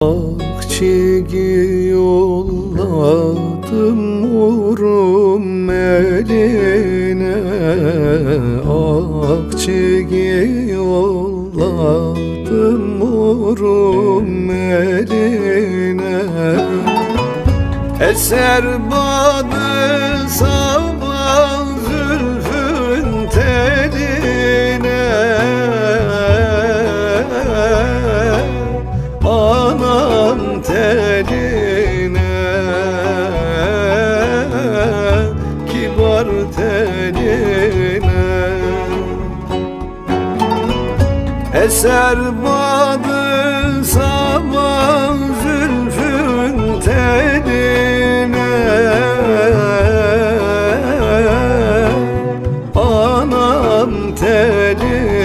Akçigi yolladım vurum eline. Akçigi yolladım vurum eline. Eser badı sabah Aman teline Kibar teline. Eser badı sabah zülfün teline. Anam teline.